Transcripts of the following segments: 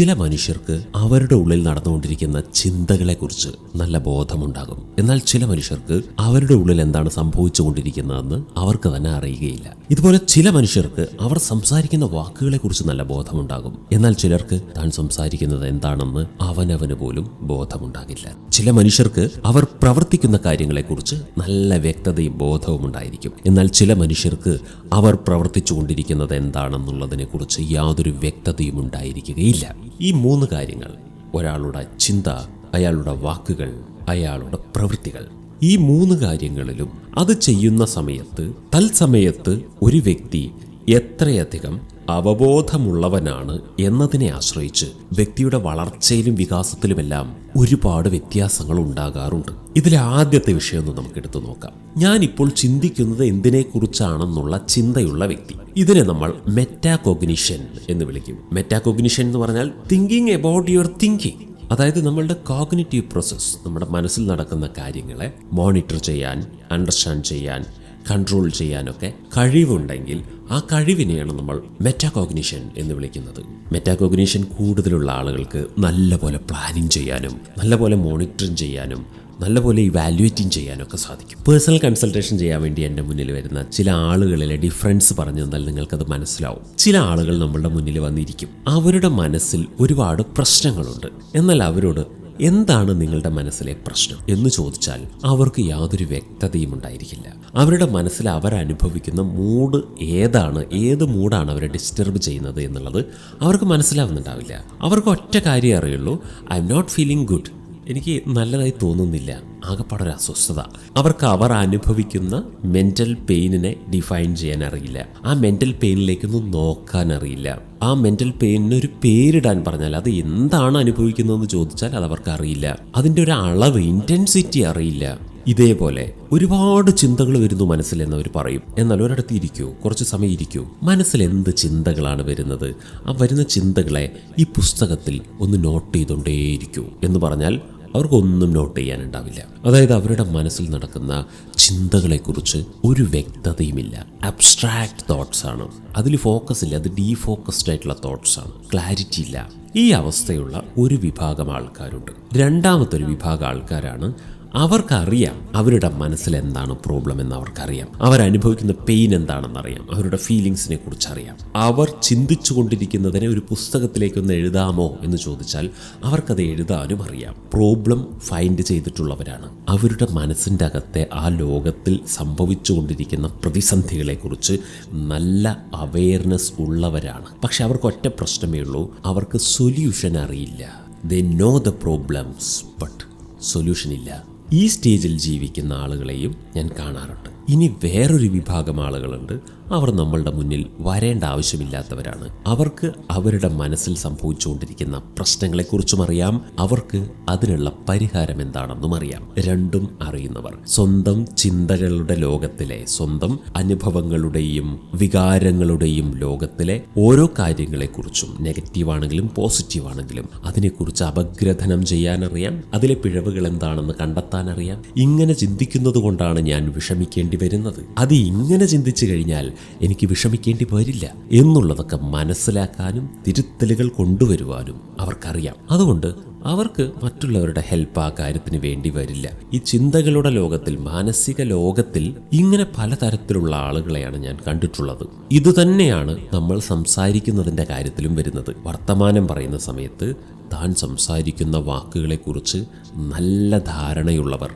ചില മനുഷ്യർക്ക് അവരുടെ ഉള്ളിൽ നടന്നുകൊണ്ടിരിക്കുന്ന ചിന്തകളെക്കുറിച്ച് നല്ല ബോധമുണ്ടാകും. എന്നാൽ ചില മനുഷ്യർക്ക് അവരുടെ ഉള്ളിൽ എന്താണ് സംഭവിച്ചുകൊണ്ടിരിക്കുന്നതെന്ന് അവർക്ക് തന്നെ അറിയുകയില്ല. ഇതുപോലെ ചില മനുഷ്യർക്ക് അവർ സംസാരിക്കുന്ന വാക്കുകളെക്കുറിച്ച് നല്ല ബോധമുണ്ടാകും. എന്നാൽ ചിലർക്ക് താൻ സംസാരിക്കുന്നത് എന്താണെന്ന് അവനവന് പോലും ബോധമുണ്ടാകില്ല. ചില മനുഷ്യർക്ക് അവർ പ്രവർത്തിക്കുന്ന കാര്യങ്ങളെക്കുറിച്ച് നല്ല വ്യക്തതയും ബോധവും ഉണ്ടായിരിക്കും. എന്നാൽ ചില മനുഷ്യർക്ക് അവർ പ്രവർത്തിച്ചുകൊണ്ടിരിക്കുന്നത് എന്താണെന്നുള്ളതിനെക്കുറിച്ച് യാതൊരു വ്യക്തതയും ഉണ്ടായിരിക്കുകയില്ല. ഈ മൂന്ന് കാര്യങ്ങൾ ഒരാളുടെ ചിന്ത അയാളുടെ വാക്കുകൾ അയാളുടെ പ്രവൃത്തികൾ. ഈ മൂന്ന് കാര്യങ്ങളിലും അത് ചെയ്യുന്ന സമയത്ത് തൽസമയത്ത് ഒരു വ്യക്തി എത്രയധികം അവബോധമുള്ളവനാണ് എന്നതിനെ ആശ്രയിച്ച് വ്യക്തിയുടെ വളർച്ചയിലും വികാസത്തിലുമെല്ലാം ഒരുപാട് വ്യത്യാസങ്ങൾ ഉണ്ടാകാറുണ്ട്. ഇതിലെ ആദ്യത്തെ വിഷയമൊന്നും നമുക്ക് എടുത്തു നോക്കാം. ഞാനിപ്പോൾ ചിന്തിക്കുന്നത് എന്തിനെക്കുറിച്ചാണെന്നുള്ള ചിന്തയുള്ള വ്യക്തി. ഇതിനെ നമ്മൾ മെറ്റാകോഗ്നിഷൻ എന്ന് വിളിക്കും. മെറ്റാകോഗ്നിഷൻ എന്ന് പറഞ്ഞാൽ തിങ്കിങ് അബൌട്ട് യുവർ തിങ്കിങ് അതായത് നമ്മളുടെ കോഗ്നേറ്റീവ് പ്രോസസ്സ് നമ്മുടെ മനസ്സിൽ നടക്കുന്ന കാര്യങ്ങളെ മോണിറ്റർ ചെയ്യാൻ അണ്ടർസ്റ്റാൻഡ് ചെയ്യാൻ കൺട്രോൾ ചെയ്യാനൊക്കെ കഴിവുണ്ടെങ്കിൽ ആ കഴിവിനെയാണ് നമ്മൾ മെറ്റാകോഗ്നിഷൻ എന്ന് വിളിക്കുന്നത്. മെറ്റാകോഗ്നിഷൻ കൂടുതലുള്ള ആളുകൾക്ക് നല്ലപോലെ പ്ലാനിങ് ചെയ്യാനും നല്ലപോലെ മോണിറ്ററിങ് ചെയ്യാനും നല്ലപോലെ ഇവാലുവേറ്റിംഗ് ചെയ്യാനൊക്കെ സാധിക്കും. പേഴ്സണൽ കൺസൾട്ടേഷൻ ചെയ്യാൻ വേണ്ടി എന്റെ മുന്നിൽ വരുന്ന ചില ആളുകളിലെ ഡിഫറൻസ് പറഞ്ഞു തന്നാൽ നിങ്ങൾക്കത് മനസ്സിലാവും. ചില ആളുകൾ നമ്മളുടെ മുന്നിൽ വന്നിരിക്കും. അവരുടെ മനസ്സിൽ ഒരുപാട് പ്രശ്നങ്ങളുണ്ട്. എന്നാൽ അവരോട് എന്താണ് നിങ്ങളുടെ മനസ്സിലെ പ്രശ്നം എന്ന് ചോദിച്ചാൽ അവർക്ക് യാതൊരു വ്യക്തതയും ഉണ്ടായിരിക്കില്ല. അവരുടെ മനസ്സിൽ അവരനുഭവിക്കുന്ന മൂഡ് ഏതാണ് ഏത് മൂഡാണ് അവരെ ഡിസ്റ്റർബ് ചെയ്യുന്നത് എന്നുള്ളത് അവർക്ക് മനസ്സിലാവുന്നുണ്ടാവില്ല. അവർക്ക് ഒറ്റ കാര്യം അറിയുള്ളൂ I M not feeling good എനിക്ക് നല്ലതായി തോന്നുന്നില്ല. ആകപ്പാടെ ഒരു അസ്വസ്ഥത. അവർക്ക് അവർ അനുഭവിക്കുന്ന മെന്റൽ പെയിനിനെ ഡിഫൈൻ ചെയ്യാൻ അറിയില്ല ആ മെന്റൽ പെയിനിലേക്കൊന്നും നോക്കാൻ അറിയില്ല ആ മെന്റൽ പെയിനിന് ഒരു പേരിടാൻ പറഞ്ഞാൽ അത് എന്താണ് അനുഭവിക്കുന്നതെന്ന് ചോദിച്ചാൽ അത് അവർക്ക് അറിയില്ല. അതിന്റെ ഒരു അളവ് ഇന്റൻസിറ്റി അറിയില്ല. ഇതേപോലെ ഒരുപാട് ചിന്തകൾ വരുന്നു മനസ്സിൽ എന്നവർ പറയും. എന്നാൽ ഒരിടത്ത് ഇരിക്കൂ കുറച്ച് സമയം ഇരിക്കൂ. മനസ്സിൽ എന്ത് ചിന്തകളാണ് വരുന്നത്? ആ വരുന്ന ചിന്തകളെ ഈ പുസ്തകത്തിൽ ഒന്ന് നോട്ട് ചെയ്തുകൊണ്ടേയിരിക്കൂ എന്ന് പറഞ്ഞാൽ അവർക്കൊന്നും നോട്ട് ചെയ്യാനുണ്ടാവില്ല. അതായത് അവരുടെ മനസ്സിൽ നടക്കുന്ന ചിന്തകളെക്കുറിച്ച് ഒരു വ്യക്തതയുമില്ല. അബ്സ്ട്രാക്ട് തോട്ട്സ് ആണ്. അതിൽ ഫോക്കസ് ഇല്ല അത് ഡീഫോക്കസ്ഡ് ആയിട്ടുള്ള തോട്ട്സ് ആണ്. ക്ലാരിറ്റി ഇല്ല. ഈ അവസ്ഥയുള്ള ഒരു വിഭാഗം ആൾക്കാരുണ്ട്. രണ്ടാമത്തെ ഒരു വിഭാഗം ആൾക്കാരാണ് അവർക്കറിയാം അവരുടെ മനസ്സിൽ എന്താണ് പ്രോബ്ലം എന്ന് അവർക്കറിയാം. അവരനുഭവിക്കുന്ന പെയിൻ എന്താണെന്നറിയാം അവരുടെ ഫീലിങ്സിനെ കുറിച്ച് അറിയാം. അവർ ചിന്തിച്ചു കൊണ്ടിരിക്കുന്നതിനെ ഒരു പുസ്തകത്തിലേക്കൊന്ന് എഴുതാമോ എന്ന് ചോദിച്ചാൽ അവർക്കത് എഴുതാനും അറിയാം. പ്രോബ്ലം ഫൈൻഡ് ചെയ്തിട്ടുള്ളവരാണ്. അവരുടെ മനസ്സിന്റെ അകത്തെ ആ ലോകത്തിൽ സംഭവിച്ചു കൊണ്ടിരിക്കുന്ന പ്രതിസന്ധികളെക്കുറിച്ച് നല്ല അവയർനെസ് ഉള്ളവരാണ്. പക്ഷെ അവർക്ക് ഒറ്റ പ്രശ്നമേ ഉള്ളൂ. അവർക്ക് സൊല്യൂഷൻ അറിയില്ല. They know the problems but solution ഇല്ല. ഈ സ്റ്റേജിൽ ജീവിക്കുന്ന ആളുകളെയും ഞാൻ കാണാറുണ്ട്. ഇനി വേറൊരു വിഭാഗം ആളുകളുണ്ട്. അവർ നമ്മളുടെ മുന്നിൽ വരേണ്ട ആവശ്യമില്ലാത്തവരാണ്. അവർക്ക് അവരുടെ മനസ്സിൽ സംഭവിച്ചുകൊണ്ടിരിക്കുന്ന പ്രശ്നങ്ങളെക്കുറിച്ചും അറിയാം. അവർക്ക് അതിനുള്ള പരിഹാരം എന്താണെന്നും അറിയാം. രണ്ടും അറിയുന്നവർ. സ്വന്തം ചിന്തകളുടെ ലോകത്തിലെ സ്വന്തം അനുഭവങ്ങളുടെയും വികാരങ്ങളുടെയും ലോകത്തിലെ ഓരോ കാര്യങ്ങളെക്കുറിച്ചും നെഗറ്റീവാണെങ്കിലും പോസിറ്റീവാണെങ്കിലും അതിനെക്കുറിച്ച് അപഗ്രഥനം ചെയ്യാനറിയാം അതിലെ പിഴവുകൾ എന്താണെന്ന് കണ്ടെത്താനറിയാം ഇങ്ങനെ ചിന്തിക്കുന്നത് കൊണ്ടാണ് ഞാൻ വിഷമിക്കേണ്ടി വരുന്നത്. അത് ഇങ്ങനെ ചിന്തിച്ചു കഴിഞ്ഞാൽ എനിക്ക് വിഷമിക്കേണ്ടി വരില്ല എന്നുള്ളതൊക്കെ മനസ്സിലാക്കാനും തിരുത്തലുകൾ കൊണ്ടുവരുവാനും അവർക്കറിയാം. അതുകൊണ്ട് അവർക്ക് മറ്റുള്ളവരുടെ ഹെൽപ്പ് ആ കാര്യത്തിന് വേണ്ടി വരില്ല. ഈ ചിന്തകളുടെ ലോകത്തിൽ മാനസിക ലോകത്തിൽ ഇങ്ങനെ പലതരത്തിലുള്ള ആളുകളെയാണ് ഞാൻ കണ്ടിട്ടുള്ളത്. ഇതുതന്നെയാണ് നമ്മൾ സംസാരിക്കുന്നതിന്റെ കാര്യത്തിലും വരുന്നത്. വർത്തമാനം പറയുന്ന സമയത്ത് താൻ സംസാരിക്കുന്ന വാക്കുകളെക്കുറിച്ച് നല്ല ധാരണയുള്ളവർ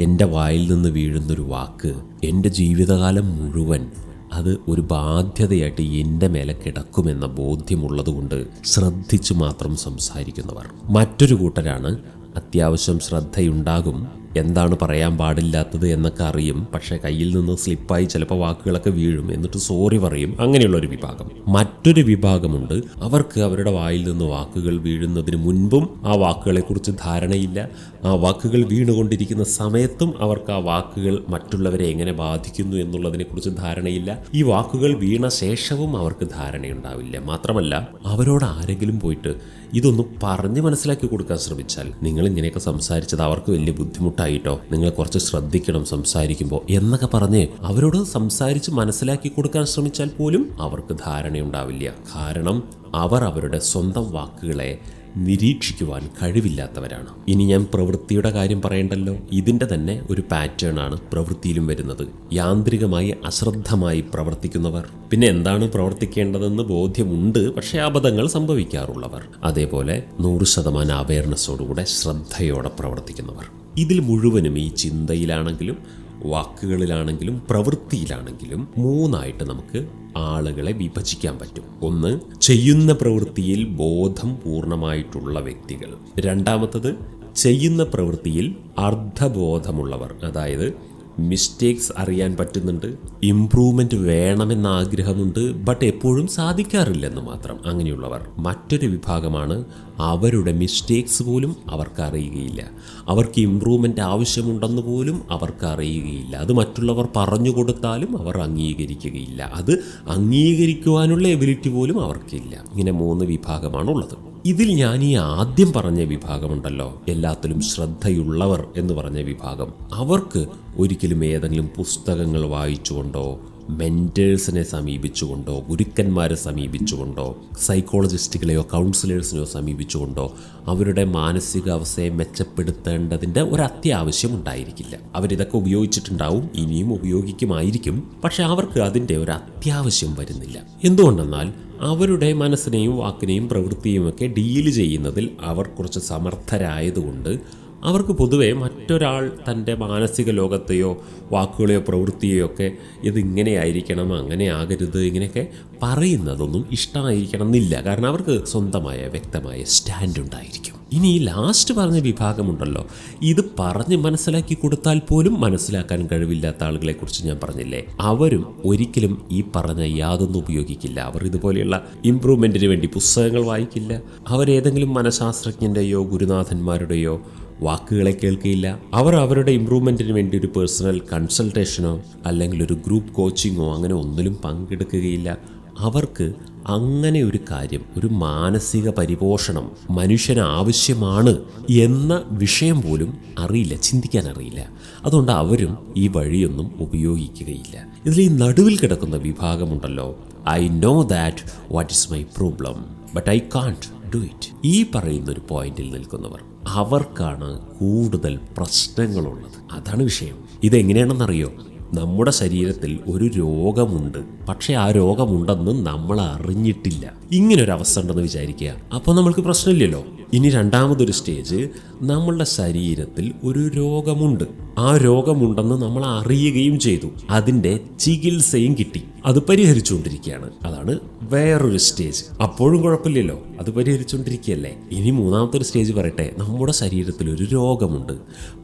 എന്റെ വായിൽ നിന്ന് വീഴുന്നൊരു വാക്ക് എന്റെ ജീവിതകാലം മുഴുവൻ അത് ഒരു ബാധ്യതയായിട്ട് എന്റെ മേലെ കിടക്കുമെന്ന ബോധ്യമുള്ളതുകൊണ്ട് ശ്രദ്ധിച്ചു മാത്രം സംസാരിക്കുന്നവർ. മറ്റൊരു കൂട്ടരാണ് അത്യാവശ്യം ശ്രദ്ധയുണ്ടാകും എന്താണ് പറയാൻ പാടില്ലാത്തത് എന്നൊക്കെ അറിയും. പക്ഷേ കയ്യിൽ നിന്ന് സ്ലിപ്പായി ചിലപ്പോൾ വാക്കുകളൊക്കെ വീഴും. എന്നിട്ട് സോറി പറയും. അങ്ങനെയുള്ള ഒരു വിഭാഗം. മറ്റൊരു വിഭാഗമുണ്ട്. അവർക്ക് അവരുടെ വായിൽ നിന്ന് വാക്കുകൾ വീഴുന്നതിന് മുൻപും ആ വാക്കുകളെക്കുറിച്ച് ധാരണയില്ല. ആ വാക്കുകൾ വീണുകൊണ്ടിരിക്കുന്ന സമയത്തും അവർക്ക് ആ വാക്കുകൾ മറ്റുള്ളവരെ എങ്ങനെ ബാധിക്കുന്നു എന്നുള്ളതിനെക്കുറിച്ച് ധാരണയില്ല. ഈ വാക്കുകൾ വീണ ശേഷവും അവർക്ക് ധാരണയുണ്ടാവില്ല. മാത്രമല്ല അവരോട് ആരെങ്കിലും പോയിട്ട് ഇതൊന്ന് പറഞ്ഞ് മനസ്സിലാക്കി കൊടുക്കാൻ ശ്രമിച്ചാൽ നിങ്ങൾ ഇങ്ങനെയൊക്കെ സംസാരിച്ചത് അവർക്ക് വലിയ ബുദ്ധിമുട്ടായിട്ടോ നിങ്ങൾ കുറച്ച് ശ്രദ്ധിക്കണം സംസാരിക്കുമ്പോൾ എന്നൊക്കെ പറഞ്ഞ് അവരോട് സംസാരിച്ച് മനസ്സിലാക്കി കൊടുക്കാൻ ശ്രമിച്ചാൽ പോലും അവർക്ക് ധാരണയുണ്ടാവില്ല. കാരണം അവർ അവരുടെ സ്വന്തം വാക്കുകളെ നിരീക്ഷിക്കുവാൻ കഴിവില്ലാത്തവരാണ്. ഇനി ഞാൻ പ്രവൃത്തിയുടെ കാര്യം പറയണ്ടല്ലോ? ഇതിന്റെ തന്നെ ഒരു പാറ്റേൺ ആണ് പ്രവൃത്തിയിലും വരുന്നത്. യാന്ത്രികമായി അശ്രദ്ധമായി പ്രവർത്തിക്കുന്നവർ. പിന്നെ എന്താണ് പ്രവർത്തിക്കേണ്ടതെന്ന് ബോധ്യമുണ്ട് പക്ഷേ അബദ്ധങ്ങൾ സംഭവിക്കാറുള്ളവർ. അതേപോലെ നൂറ് ശതമാനം അവയർനെസ്സോടുകൂടെ ശ്രദ്ധയോടെ പ്രവർത്തിക്കുന്നവർ. ഇതിൽ മുഴുവനും ഈ ചിന്തയിലാണെങ്കിലും വാക്കുകളിലാണെങ്കിലും പ്രവൃത്തിയിലാണെങ്കിലും മൂന്നായിട്ട് നമുക്ക് ആളുകളെ വിഭജിക്കാൻ പറ്റും. ഒന്ന് ചെയ്യുന്ന പ്രവൃത്തിയിൽ ബോധം പൂർണമായിട്ടുള്ള വ്യക്തികൾ. രണ്ടാമത്തത് ചെയ്യുന്ന പ്രവൃത്തിയിൽ അർദ്ധബോധമുള്ളവർ. അതായത് മിസ്റ്റേക്സ് അറിയാൻ പറ്റുന്നുണ്ട്. ഇംപ്രൂവ്മെന്റ് വേണമെന്ന ആഗ്രഹമുണ്ട് ബട്ട് എപ്പോഴും സാധിക്കാറില്ലെന്ന് മാത്രം. അങ്ങനെയുള്ളവർ മറ്റൊരു വിഭാഗമാണ്. അവരുടെ മിസ്റ്റേക്സ് പോലും അവർക്ക് അറിയുകയില്ല. അവർക്ക് ഇമ്പ്രൂവ്മെന്റ് ആവശ്യമുണ്ടെന്ന് പോലും അവർക്ക് അറിയുകയില്ല. അത് മറ്റുള്ളവർ പറഞ്ഞു കൊടുത്താലും അവർ അംഗീകരിക്കുകയില്ല. അത് അംഗീകരിക്കുവാനുള്ള എബിലിറ്റി പോലും അവർക്കില്ല. ഇങ്ങനെ മൂന്ന് വിഭാഗമാണുള്ളത്. ഇതിൽ ഞാൻ ഈ ആദ്യം പറഞ്ഞ വിഭാഗമുണ്ടല്ലോ. എല്ലാത്തിലും ശ്രദ്ധയുള്ളവർ എന്ന് പറഞ്ഞ വിഭാഗം. അവർക്ക് ഒരിക്കലും ഏതെങ്കിലും പുസ്തകങ്ങൾ വായിച്ചുകൊണ്ടോ മെന്റേഴ്സിനെ സമീപിച്ചുകൊണ്ടോ ഗുരുക്കന്മാരെ സമീപിച്ചുകൊണ്ടോ സൈക്കോളജിസ്റ്റുകളെയോ കൗൺസിലേഴ്സിനെയോ സമീപിച്ചുകൊണ്ടോ അവരുടെ മാനസികാവസ്ഥയെ മെച്ചപ്പെടുത്തേണ്ടതിന്റെ ഒരു അത്യാവശ്യം ഉണ്ടായിരിക്കില്ല. അവരിതൊക്കെ ഉപയോഗിച്ചിട്ടുണ്ടാവും ഇനിയും ഉപയോഗിക്കുമായിരിക്കും പക്ഷെ അവർക്ക് അതിന്റെ ഒരു അത്യാവശ്യം വരുന്നില്ല. എന്തുകൊണ്ടെന്നാൽ അവരുടെ മനസ്സിനെയും വാക്കിനെയും പ്രവൃത്തിയുമൊക്കെ ഡീൽ ചെയ്യുന്നതിൽ അവർ കുറച്ച് സമർത്ഥരായതുകൊണ്ട് അവർക്ക് പൊതുവെ മറ്റൊരാൾ തന്റെ മാനസിക ലോകത്തെയോ വാക്കുകളെയോ പ്രവൃത്തിയെയോ ഒക്കെ ഇതിങ്ങനെ ആയിരിക്കണം അങ്ങനെ ആകരുത് ഇങ്ങനെയൊക്കെ പറയുന്നതൊന്നും ഇഷ്ടമായിരിക്കണം എന്നില്ല കാരണം അവർക്ക് സ്വന്തമായ വ്യക്തമായ സ്റ്റാൻഡ് ഉണ്ടായിരിക്കും. ഇനി ലാസ്റ്റ് പറഞ്ഞ വിഭാഗമുണ്ടല്ലോ. ഇത് പറഞ്ഞ് മനസ്സിലാക്കി കൊടുത്താൽ പോലും മനസ്സിലാക്കാൻ കഴിവില്ലാത്ത ആളുകളെക്കുറിച്ച് ഞാൻ പറഞ്ഞില്ലേ? അവരും ഒരിക്കലും ഈ പറഞ്ഞ യാതൊന്നും ഉപയോഗിക്കില്ല. അവർ ഇതുപോലെയുള്ള ഇമ്പ്രൂവ്മെന്റിന് വേണ്ടി പുസ്തകങ്ങൾ വായിക്കില്ല. അവരേതെങ്കിലും മനഃശാസ്ത്രജ്ഞന്റെയോ ഗുരുനാഥന്മാരുടെയോ വാക്കുകളെ കേൾക്കുകയില്ല അവർ അവരുടെ ഇമ്പ്രൂവ്മെന്റിന് വേണ്ടി ഒരു പേഴ്സണൽ കൺസൾട്ടേഷനോ അല്ലെങ്കിൽ ഒരു ഗ്രൂപ്പ് കോച്ചിങ്ങോ അങ്ങനെ ഒന്നിലും പങ്കെടുക്കുകയില്ല. അവർക്ക് അങ്ങനെ ഒരു കാര്യം ഒരു മാനസിക പരിപോഷണം മനുഷ്യന് ആവശ്യമാണ് എന്ന വിഷയം പോലും അറിയില്ല ചിന്തിക്കാൻ അറിയില്ല അതുകൊണ്ട് അവരും ഈ വഴിയൊന്നും ഉപയോഗിക്കുകയില്ല. ഇതിൽ ഈ നടുവിൽ കിടക്കുന്ന വിഭാഗമുണ്ടല്ലോ. I know that what is my problem but I can't do it ഈ പറയുന്ന ഒരു പോയിന്റിൽ നിൽക്കുന്നവർ അവർക്കാണ് കൂടുതൽ പ്രശ്നങ്ങളുള്ളത്. അതാണ് വിഷയം. ഇതെങ്ങനെയാണെന്നറിയോ? നമ്മുടെ ശരീരത്തിൽ ഒരു രോഗമുണ്ട്. പക്ഷെ ആ രോഗമുണ്ടെന്ന് നമ്മൾ അറിഞ്ഞിട്ടില്ല. ഇങ്ങനൊരു അവസ്ഥ ഉണ്ടെന്ന് വിചാരിക്കുക. അപ്പോൾ നമ്മൾക്ക് പ്രശ്നമില്ലല്ലോ. ഇനി രണ്ടാമതൊരു സ്റ്റേജ് നമ്മളുടെ ശരീരത്തിൽ ഒരു രോഗമുണ്ട്. ആ രോഗമുണ്ടെന്ന് നമ്മൾ അറിയുകയും ചെയ്തു. അതിന്റെ ചികിത്സയും കിട്ടി. അത് പരിഹരിച്ചുകൊണ്ടിരിക്കുകയാണ്. അതാണ് വേറൊരു സ്റ്റേജ്. അപ്പോഴും കുഴപ്പമില്ലല്ലോ. അത് പരിഹരിച്ചുകൊണ്ടിരിക്കുകയല്ലേ? ഇനി മൂന്നാമത്തെ ഒരു സ്റ്റേജ് പറയട്ടെ. നമ്മുടെ ശരീരത്തിൽ ഒരു രോഗമുണ്ട്.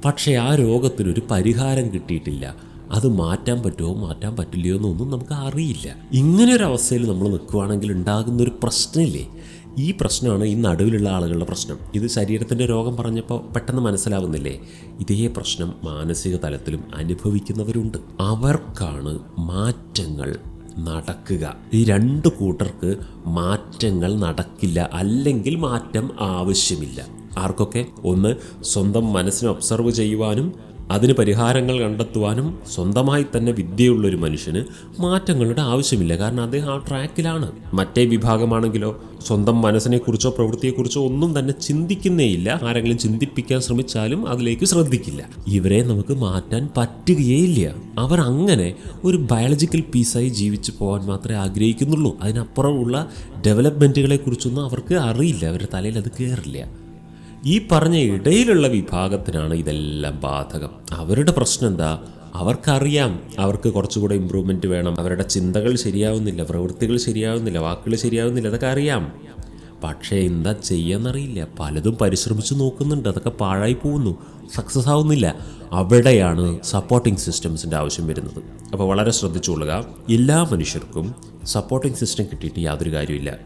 പക്ഷേ ആ രോഗത്തിനൊരു പരിഹാരം കിട്ടിയിട്ടില്ല. അത് മാറ്റാൻ പറ്റുമോ മാറ്റാൻ പറ്റില്ലയോ എന്നൊന്നും നമുക്ക് അറിയില്ല. ഇങ്ങനെ ഒരു അവസ്ഥയിൽ നമ്മൾ നിൽക്കുകയാണെങ്കിൽ ഉണ്ടാകുന്ന ഒരു പ്രശ്നമില്ലേ? ഈ പ്രശ്നമാണ് ഈ നടുവിലുള്ള ആളുകളുടെ പ്രശ്നം. ഇത് ശരീരത്തിന്റെ രോഗം പറഞ്ഞപ്പോൾ പെട്ടെന്ന് മനസ്സിലാവുന്നില്ലേ? ഇതേ പ്രശ്നം മാനസിക തലത്തിലും അനുഭവിക്കുന്നവരുണ്ട്. അവർക്കാണ് മാറ്റങ്ങൾ നടക്കുക. ഈ രണ്ട് കൂട്ടർക്ക് മാറ്റങ്ങൾ നടക്കില്ല. അല്ലെങ്കിൽ മാറ്റം ആവശ്യമില്ല. ആർക്കൊക്കെ? ഒന്ന് സ്വന്തം മനസ്സിനെ ഒബ്സർവ് ചെയ്യുവാനും അതിന് പരിഹാരങ്ങൾ കണ്ടെത്തുവാനും സ്വന്തമായി തന്നെ വിദ്യയുള്ളൊരു മനുഷ്യന് മാറ്റങ്ങളുടെ ആവശ്യമില്ല. കാരണം അദ്ദേഹം ആ ട്രാക്കിലാണ്. മറ്റേ വിഭാഗമാണെങ്കിലോ സ്വന്തം മനസ്സിനെക്കുറിച്ചോ പ്രവൃത്തിയെക്കുറിച്ചോ ഒന്നും തന്നെ ചിന്തിക്കുന്നേയില്ല. ആരെങ്കിലും ചിന്തിപ്പിക്കാൻ ശ്രമിച്ചാലും അതിലേക്ക് ശ്രദ്ധിക്കില്ല. ഇവരെ നമുക്ക് മാറ്റാൻ പറ്റുകയേയില്ല. അവർ അങ്ങനെ ഒരു ബയോളജിക്കൽ പീസായി ജീവിച്ചു പോകാൻ മാത്രമേ ആഗ്രഹിക്കുന്നുള്ളൂ. അതിനപ്പുറമുള്ള ഡെവലപ്മെന്റുകളെ കുറിച്ചൊന്നും അവർക്ക് അറിയില്ല. അവരുടെ തലയിൽ അത് കയറില്ല ഈ പറഞ്ഞ ഇടയിലുള്ള വിഭാഗത്തിനാണ് ഇതെല്ലാം ബാധകം. അവരുടെ പ്രശ്നം എന്താ? അവർക്കറിയാം. അവർക്ക് കുറച്ചുകൂടെ ഇമ്പ്രൂവ്മെന്റ് വേണം. അവരുടെ ചിന്തകൾ ശരിയാവുന്നില്ല. പ്രവൃത്തികൾ ശരിയാവുന്നില്ല. വാക്കുകൾ ശരിയാവുന്നില്ല. അതൊക്കെ അറിയാം. പക്ഷേ എന്താ ചെയ്യാന്നറിയില്ല. പലതും പരിശ്രമിച്ച് നോക്കുന്നുണ്ട്. അതൊക്കെ പാഴായി പോകുന്നു. സക്സസ് ആവുന്നില്ല. അവിടെയാണ് സപ്പോർട്ടിംഗ് സിസ്റ്റംസിന്റെ ആവശ്യം വരുന്നത്. അപ്പോൾ വളരെ ശ്രദ്ധിച്ചുകൊള്ളുക. എല്ലാ മനുഷ്യർക്കും സപ്പോർട്ടിംഗ് സിസ്റ്റം കിട്ടിയിട്ട് യാതൊരു കാര്യമില്ല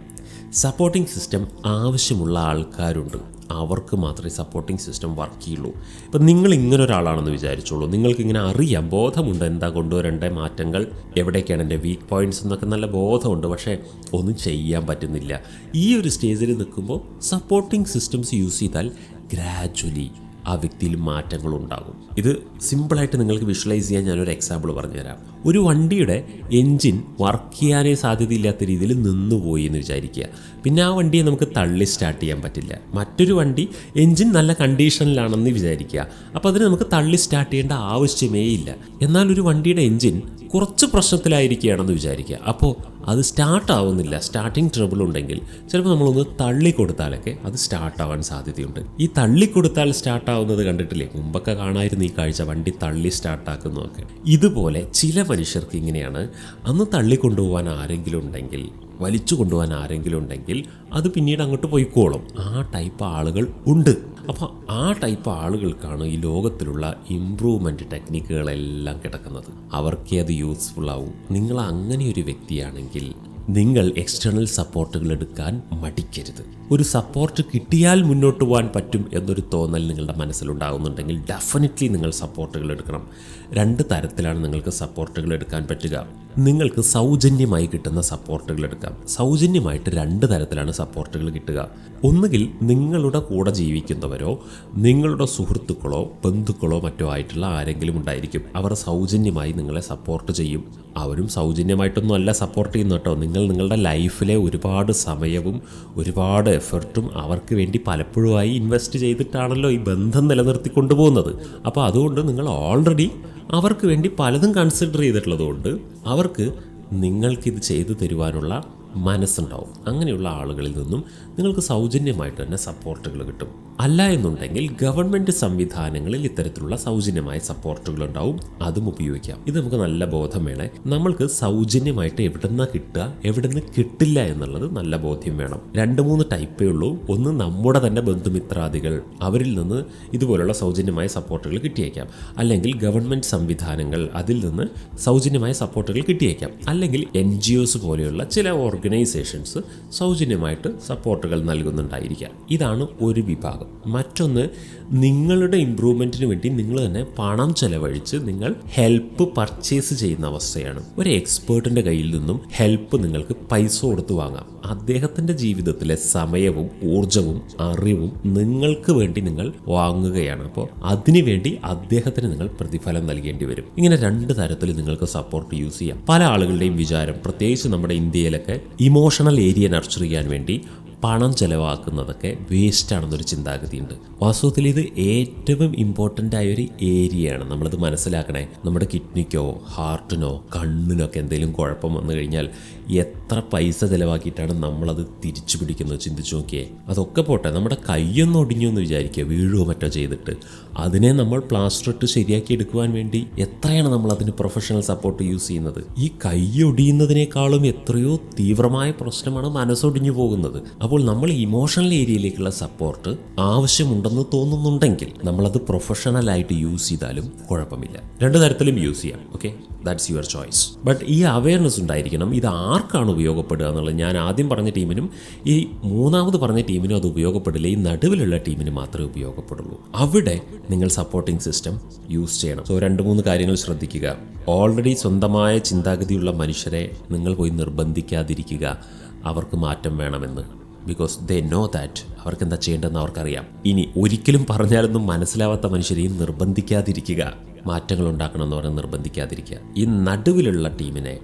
സപ്പോർട്ടിംഗ് സിസ്റ്റം ആവശ്യമുള്ള ആൾക്കാരുണ്ട്. അവർക്ക് മാത്രമേ സപ്പോർട്ടിംഗ് സിസ്റ്റം വർക്ക് ചെയ്യുള്ളൂ. ഇപ്പം നിങ്ങൾ ഇങ്ങനെ ഒരാളാണെന്ന് വിചാരിച്ചോളൂ. നിങ്ങൾക്ക് ഇങ്ങനെ അറിയാം. ബോധമുണ്ട് എന്താ കൊണ്ടുവരേണ്ട മാറ്റങ്ങൾ എവിടേക്കാണ് എന്റെ വീക്ക് പോയിന്റ്സ് എന്നൊക്കെ നല്ല ബോധമുണ്ട്. പക്ഷേ ഒന്നും ചെയ്യാൻ പറ്റുന്നില്ല. ഈ ഒരു സ്റ്റേജിൽ നിൽക്കുമ്പോൾ സപ്പോർട്ടിംഗ് സിസ്റ്റംസ് യൂസ് ചെയ്താൽ ഗ്രാജ്വലി ആ വ്യക്തിയിൽ മാറ്റങ്ങൾ ഉണ്ടാകും ഇത് സിമ്പിളായിട്ട് നിങ്ങൾക്ക് വിഷ്വലൈസ് ചെയ്യാൻ ഞാനൊരു എക്സാമ്പിൾ പറഞ്ഞുതരാം. ഒരു വണ്ടിയുടെ എൻജിൻ വർക്ക് ചെയ്യാനേ സാധ്യതയില്ലാത്ത രീതിയിൽ നിന്നുപോയി എന്ന് വിചാരിക്കുക. പിന്നെ ആ വണ്ടിയെ നമുക്ക് തള്ളി സ്റ്റാർട്ട് ചെയ്യാൻ പറ്റില്ല. മറ്റൊരു വണ്ടി എൻജിൻ നല്ല കണ്ടീഷനിലാണെന്ന് വിചാരിക്കുക. അപ്പോൾ അതിന് നമുക്ക് തള്ളി സ്റ്റാർട്ട് ചെയ്യേണ്ട ആവശ്യമേ ഇല്ല. എന്നാൽ ഒരു വണ്ടിയുടെ എൻജിൻ കുറച്ച് പ്രശ്നത്തിലായിരിക്കുകയാണെന്ന് വിചാരിക്കുക. അപ്പോൾ അത് സ്റ്റാർട്ടാവുന്നില്ല സ്റ്റാർട്ടിങ് ട്രബിൾ ഉണ്ടെങ്കിൽ ചിലപ്പോൾ നമ്മളൊന്ന് തള്ളിക്കൊടുത്താലൊക്കെ അത് സ്റ്റാർട്ടാവാൻ സാധ്യതയുണ്ട്. ഈ തള്ളിക്കൊടുത്താൽ സ്റ്റാർട്ടാവുന്നത് കണ്ടിട്ടില്ലേ? മുമ്പൊക്കെ കാണായിരുന്നു ഈ കാഴ്ച വണ്ടി തള്ളി സ്റ്റാർട്ടാക്കുന്നതൊക്കെ ഇതുപോലെ ചില മനുഷ്യർക്ക് ഇങ്ങനെയാണ്. അന്ന് തള്ളിക്കൊണ്ടുപോകാൻ ആരെങ്കിലും ഉണ്ടെങ്കിൽ വലിച്ചു കൊണ്ടുപോകാൻ ആരെങ്കിലും ഉണ്ടെങ്കിൽ അത് പിന്നീട് അങ്ങോട്ട് പോയിക്കോളും. ആ ടൈപ്പ് ആളുകൾ ഉണ്ട്. അപ്പോൾ ആ ടൈപ്പ് ആളുകൾക്കാണ് ഈ ലോകത്തിലുള്ള ഇമ്പ്രൂവ്മെന്റ് ടെക്നിക്കുകളെല്ലാം കിടക്കുന്നത്. അവർക്കേ അത് യൂസ്ഫുൾ ആവും. നിങ്ങൾ അങ്ങനെ ഒരു വ്യക്തിയാണെങ്കിൽ നിങ്ങൾ എക്സ്റ്റേണൽ സപ്പോർട്ടുകൾ എടുക്കാൻ മടിക്കരുത്. ഒരു സപ്പോർട്ട് കിട്ടിയാൽ മുന്നോട്ട് പോകാൻ പറ്റും എന്നൊരു തോന്നൽ നിങ്ങളുടെ മനസ്സിലുണ്ടാകുന്നുണ്ടെങ്കിൽ ഡെഫിനറ്റ്ലി നിങ്ങൾ സപ്പോർട്ടുകൾ എടുക്കണം. രണ്ട് തരത്തിലാണ് നിങ്ങൾക്ക് സപ്പോർട്ടുകൾ എടുക്കാൻ പറ്റുക. നിങ്ങൾക്ക് സൗജന്യമായി കിട്ടുന്ന സപ്പോർട്ടുകൾ എടുക്കാം. സൗജന്യമായിട്ട് രണ്ട് തരത്തിലാണ് സപ്പോർട്ടുകൾ കിട്ടുക. ഒന്നുകിൽ നിങ്ങളുടെ കൂടെ ജീവിക്കുന്നവരോ നിങ്ങളുടെ സുഹൃത്തുക്കളോ ബന്ധുക്കളോ മറ്റോ ആയിട്ടുള്ള ആരെങ്കിലും ഉണ്ടായിരിക്കും. അവർ സൗജന്യമായി നിങ്ങളെ സപ്പോർട്ട് ചെയ്യും. അവരും സൗജന്യമായിട്ടൊന്നും അല്ല സപ്പോർട്ട് ചെയ്യുന്ന കേട്ടോ. നിങ്ങൾ നിങ്ങളുടെ ലൈഫിലെ ഒരുപാട് സമയവും ഒരുപാട് എഫർട്ടും അവർക്ക് വേണ്ടി പലപ്പോഴുമായി ഇൻവെസ്റ്റ് ചെയ്തിട്ടാണല്ലോ ഈ ബന്ധം നിലനിർത്തി കൊണ്ടുപോകുന്നത്. അപ്പോൾ അതുകൊണ്ട് നിങ്ങൾ ഓൾറെഡി അവർക്ക് വേണ്ടി പലതും കൺസിഡർ ചെയ്തിട്ടുള്ളതുകൊണ്ട് അവർക്ക് നിങ്ങൾക്കിത് ചെയ്തു തരുവാനുള്ള മനസ്സുണ്ടാവും. അങ്ങനെയുള്ള ആളുകളിൽ നിന്നും നിങ്ങൾക്ക് സൗജന്യമായിട്ട് തന്നെ സപ്പോർട്ടുകൾ കിട്ടും. അല്ല എന്നുണ്ടെങ്കിൽ ഗവൺമെന്റ് സംവിധാനങ്ങളിൽ ഇത്തരത്തിലുള്ള സൗജന്യമായ സപ്പോർട്ടുകൾ ഉണ്ടാവും. അതും ഉപയോഗിക്കാം. ഇത് നമുക്ക് നല്ല ബോധം വേണേ. നമ്മൾക്ക് സൗജന്യമായിട്ട് എവിടുന്ന കിട്ടുക എവിടുന്ന് കിട്ടില്ല എന്നുള്ളത് നല്ല ബോധ്യം വേണം. രണ്ട് മൂന്ന് ടൈപ്പേ ഉള്ളൂ. ഒന്ന് നമ്മുടെ തന്നെ ബന്ധുമിത്രാദികൾ. അവരിൽ നിന്ന് ഇതുപോലുള്ള സൗജന്യമായ സപ്പോർട്ടുകൾ കിട്ടിയേക്കാം. അല്ലെങ്കിൽ ഗവൺമെന്റ് സംവിധാനങ്ങൾ അതിൽ നിന്ന് സൗജന്യമായ സപ്പോർട്ടുകൾ കിട്ടിയേക്കാം. അല്ലെങ്കിൽ എൻ പോലെയുള്ള ചില ഓർഗനൈസേഷൻസ് സൗജന്യമായിട്ട് സപ്പോർട്ടുകൾ നൽകുന്നുണ്ടായിരിക്കാം. ഇതാണ് ഒരു വിഭാഗം. മറ്റൊന്ന് നിങ്ങളുടെ ഇമ്പ്രൂവ്മെന്റിന് വേണ്ടി നിങ്ങൾ തന്നെ പണം ചെലവഴിച്ച് നിങ്ങൾ ഹെൽപ്പ് പർച്ചേസ് ചെയ്യുന്ന അവസ്ഥയാണ്. ഒരു എക്സ്പേർട്ടിന്റെ കയ്യിൽ നിന്നും ഹെൽപ്പ് നിങ്ങൾക്ക് പൈസ കൊടുത്ത് വാങ്ങാം. അദ്ദേഹത്തിന്റെ ജീവിതത്തിലെ സമയവും ഊർജവും അറിവും നിങ്ങൾക്ക് വേണ്ടി നിങ്ങൾ വാങ്ങുകയാണ്. അപ്പോൾ അതിനുവേണ്ടി അദ്ദേഹത്തിന് നിങ്ങൾ പ്രതിഫലം നൽകേണ്ടി വരും. ഇങ്ങനെ രണ്ട് തരത്തിൽ നിങ്ങൾക്ക് സപ്പോർട്ട് യൂസ് ചെയ്യാം. പല ആളുകളുടെയും വിചാരം പ്രത്യേകിച്ച് നമ്മുടെ ഇന്ത്യയിലൊക്കെ ഇമോഷണൽ ഏരിയ നർച്ചർ ചെയ്യാൻ വേണ്ടി പണം ചെലവാക്കുന്നതൊക്കെ വേസ്റ്റ് ആണെന്നൊരു ചിന്താഗതിയുണ്ട്. വാസ്തവത്തിൽ ഇത് ഏറ്റവും ഇമ്പോർട്ടന്റ് ആയ ഒരു ഏരിയയാണ് നമ്മളത് മനസ്സിലാക്കണേ. നമ്മുടെ കിഡ്നിക്കോ ഹാർട്ടിനോ കണ്ണിനോ ഒക്കെ എന്തെങ്കിലും കുഴപ്പം വന്നു കഴിഞ്ഞാൽ എത്ര പൈസ ചിലവാക്കിയിട്ടാണ് നമ്മളത് തിരിച്ചു പിടിക്കുന്നത് ചിന്തിച്ചു നോക്കിയേ. അതൊക്കെ പോട്ടെ നമ്മുടെ കൈയൊന്നും ഒടിഞ്ഞു എന്ന് വിചാരിക്കുക വീഴുകയോ മറ്റോ ചെയ്തിട്ട്. അതിനെ നമ്മൾ പ്ലാസ്റ്റർ ഇട്ട് ശരിയാക്കി എടുക്കുവാൻ വേണ്ടി എത്രയാണ് നമ്മൾ അതിന് പ്രൊഫഷണൽ സപ്പോർട്ട് യൂസ് ചെയ്യുന്നത്? ഈ കൈ ഒടിയുന്നതിനേക്കാളും എത്രയോ തീവ്രമായ പ്രശ്നമാണ് മനസ്സൊടിഞ്ഞു പോകുന്നത്. അപ്പോൾ നമ്മൾ ഇമോഷണൽ ഏരിയയിലേക്കുള്ള സപ്പോർട്ട് ആവശ്യമുണ്ടെന്ന് തോന്നുന്നുണ്ടെങ്കിൽ നമ്മളത് പ്രൊഫഷണലായിട്ട് യൂസ് ചെയ്താലും കുഴപ്പമില്ല. രണ്ട് തരത്തിലും യൂസ് ചെയ്യാം okay that's your choice but ഈ അവയർനെസ് ഉണ്ടായിരിക്കണം ഇത് ആർക്കാണ് ഉപയോഗപ്പെടുക എന്നുള്ളത്? ഞാൻ ആദ്യം പറഞ്ഞ ടീമിനും ഈ മൂന്നാമത് പറഞ്ഞ ടീമിനും അത് ഉപയോഗപ്പെടില്ല. ഈ നടുവിലുള്ള ടീമിന് മാത്രമേ ഉപയോഗപ്പെടുള്ളൂ. അവിടെ നിങ്ങൾ സപ്പോർട്ടിംഗ് സിസ്റ്റം യൂസ് ചെയ്യണം. സോ രണ്ട് മൂന്ന് കാര്യങ്ങൾ ശ്രദ്ധിക്കുക. ഓൾറെഡി സ്വന്തമായ ചിന്താഗതിയുള്ള മനുഷ്യരെ നിങ്ങൾ പോയി നിർബന്ധിക്കാതിരിക്കുക. അവർക്ക് മാറ്റം വേണമെന്ന്. ബിക്കോസ് ദേ നോ ദാറ്റ് അവർക്ക് എന്താ ചെയ്യേണ്ടതെന്ന് അവർക്കറിയാം. ഇനി ഒരിക്കലും പറഞ്ഞാലൊന്നും മനസ്സിലാവാത്ത മനുഷ്യരെയും നിർബന്ധിക്കാതിരിക്കുക. മാറ്റങ്ങൾ ഉണ്ടാക്കണമെന്ന് പറഞ്ഞാൽ നിർബന്ധിക്കാതിരിക്കുക. ഈ നടുവിലുള്ള ടീമിനെ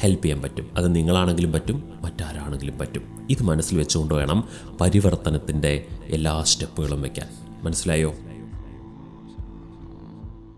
ഹെൽപ്പ് ചെയ്യാൻ പറ്റും. അത് നിങ്ങളാണെങ്കിലും പറ്റും മറ്റാരാണെങ്കിലും പറ്റും. ഇത് മനസ്സിൽ വെച്ചുകൊണ്ട് വേണം പരിവർത്തനത്തിന്റെ എല്ലാ സ്റ്റെപ്പുകളും വയ്ക്കാൻ മനസ്സിലായോ?